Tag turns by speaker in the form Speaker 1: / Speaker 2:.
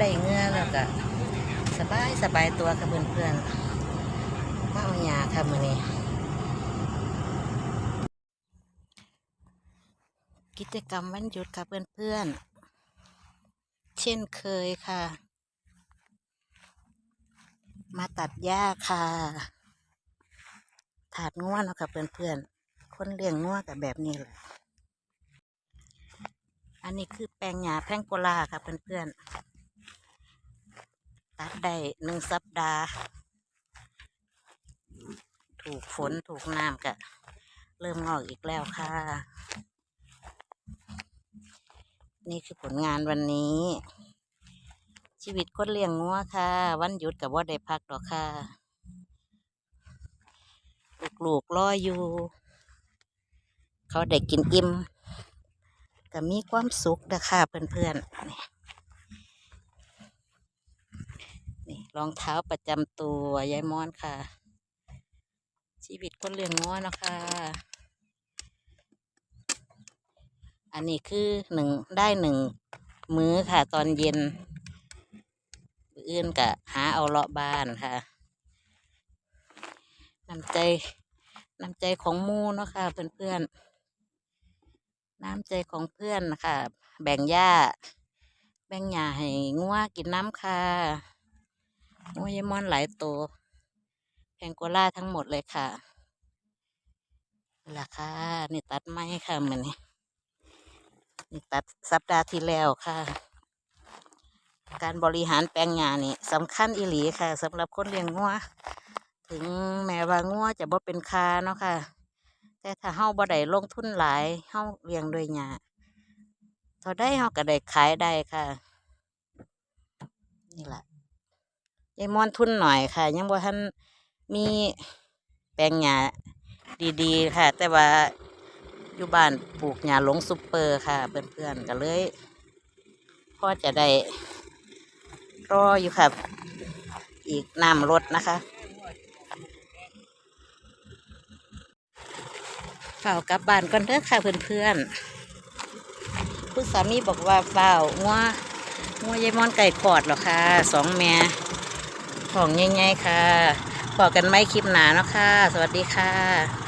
Speaker 1: ได้เงื่อแล้วก็สบายสบายตัวค่ะเพื่อนๆมาเอาหยาค่ะมื้อนี้กิจกรรมวันหยุดค่ะเพื่อนๆ เช่นเคยค่ะ มาตัดหญ้าค่ะ ถาดง่วเนาะค่ะเพื่อนๆ คนเลี้ยงง่วกับแบบนี้แหละ อันนี้คือแปลงหญ้าแพงโกลาค่ะเพื่อนๆ ตัดได้หนึ่งสัปดาห์ ถูกฝนถูกน้ำกะเริ่มงอกอีกแล้วค่ะ นี่คือผลงานวันนี้ ชีวิตคนเลี้ยงงัวค่ะ วันหยุดกับว่าได้พักดอกค่ะลูกๆรออยู่ เขาได้กินอิ่มก็มีความสุขนะคะเพื่อนๆนี่นี่ รองเท้าประจำตัวยายมอนค่ะ ชีวิตคนเลี้ยงงัวนะคะ อันนี้คือหนึ่งได้หนึ่งมื้อค่ะ ตอนเย็นมื้ออื่นกะหาเอาเลาะบ้านค่ะน้ำใจน้ำใจของมูเนาะค่ะ เพื่อนๆน้ำใจของเพื่อนนะคะแบ่งหญ้า แบ่งหญ้าให้งัวกินน้ำค่ะ งัวยมอนหลายตัวแพงโกล่าทั้งหมดเลยค่ะนี่ล่ะค่ะ นี่ตัดไม้ค่ะเหมือนนี้นี่ตัดสัปดาห์ที่แล้วค่ะ การบริหารแปลงหญ้านี่สำคัญอีหลีค่ะสำหรับคนเลี้ยงงัวถึงแม้ว่างัวจะบ่เป็นคาเนาะค่ะ แต่ถ้าเฮาบ่ได้ลงทุนหลายเฮาเลี้ยงด้วยหญ้าเท่าได้เฮาก็ได้ขายได้ค่ะ นี่แหละ ยายมอนทุนหน่อยค่ะ ยังบ่ทันมีแปลงหญ้าดีๆ ค่ะ แต่ว่าอยู่บ้านปลูกหญ้าหลงซุปเปอร์ค่ะ เพื่อนๆก็เลยพ่อจะได้รออยู่ค่ะ อีกน้ำรถนะคะเฝ้ากลับบ้านก่อนเด้อค่ะเพื่อนๆคุณสามีบอกว่าเฝ้างัวงัวยายมอนไก่ขอดหรอค่ะสองแม่ ของง่ายๆค่ะบอกกันไม่คลิปหนาเนาะค่ะ สวัสดีค่ะ